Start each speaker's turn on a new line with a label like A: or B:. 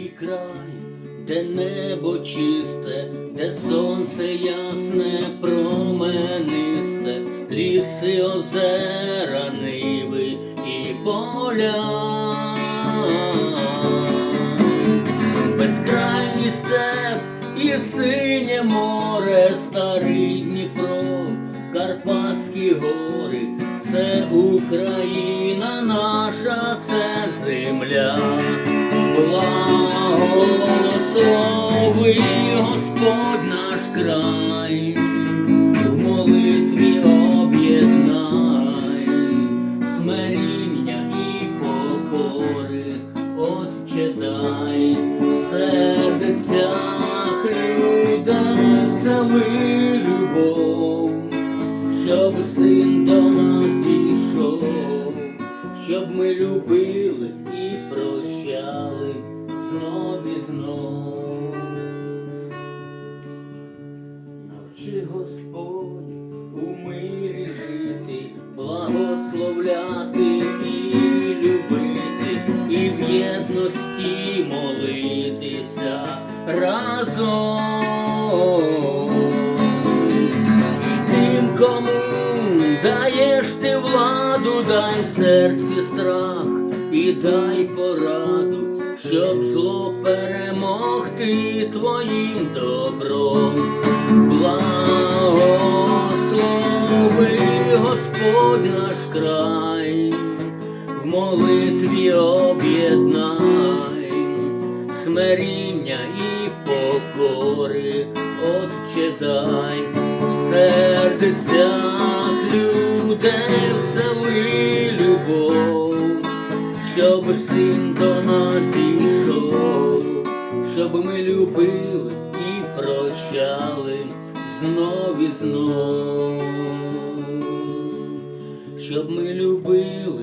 A: край, де небо чисте, де сонце ясне, променисте, ліси, озера, ниви і поля. Безкрайній степ і синє море, старий Дніпро, Карпатські гори, це Україна Благослови Господь наш край, в молитві об'єднай, смиріння і покори, Отче дай, в серцях людей всели любов, щоб син до нас дійшов, щоб ми любили і прощали знов і знов. У мирі жити, благословляти і любити, і в єдності молитися разом. І тим, кому даєш ти владу, дай серці страх і дай пораду, щоб зло перемогти твоїм добром. Господь наш край, в молитві об'єднай, смиріння і покори, Отче дай, в серцях людей всели любов, щоб син до нас дійшов, щоб ми любили і прощали знов і знов, щоб ми любили